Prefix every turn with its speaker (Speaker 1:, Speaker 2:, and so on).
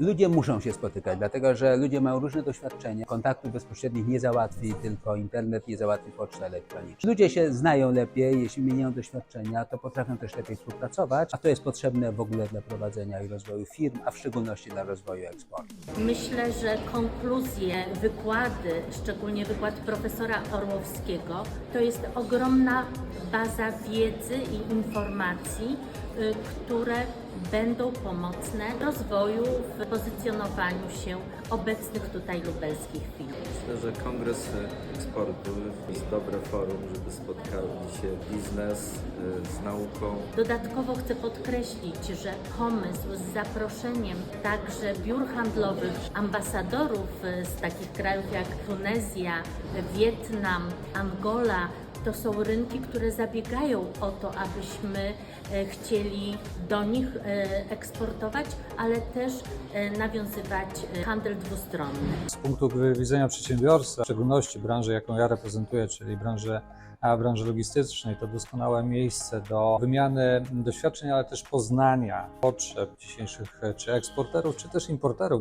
Speaker 1: Ludzie muszą się spotykać, dlatego że ludzie mają różne doświadczenia. Kontaktów bezpośrednich nie załatwi tylko internet, nie załatwi poczta elektroniczna. Ludzie się znają lepiej, jeśli wymieniają doświadczenia, to potrafią też lepiej współpracować, a to jest potrzebne w ogóle dla prowadzenia i rozwoju firm, a w szczególności dla rozwoju eksportu.
Speaker 2: Myślę, że konkluzje, wykłady, szczególnie wykład profesora Orłowskiego, to jest ogromna baza wiedzy i informacji, y, które będą pomocne w rozwoju, w pozycjonowaniu się obecnych tutaj lubelskich firm.
Speaker 3: Myślę, że Kongres Eksportu jest dobre forum, żeby spotkali się biznes y, z nauką.
Speaker 2: Dodatkowo chcę podkreślić, że pomysł z zaproszeniem także biur handlowych, ambasadorów y, z takich krajów jak Tunezja, Wietnam, Angola, to są rynki, które zabiegają o to, abyśmy e, chcieli do nich e, eksportować, ale też e, nawiązywać handel dwustronny.
Speaker 4: Z punktu widzenia przedsiębiorstwa, w szczególności branży, jaką ja reprezentuję, czyli branży, branży logistycznej, to doskonałe miejsce do wymiany doświadczeń, ale też poznania potrzeb dzisiejszych czy eksporterów, czy też importerów.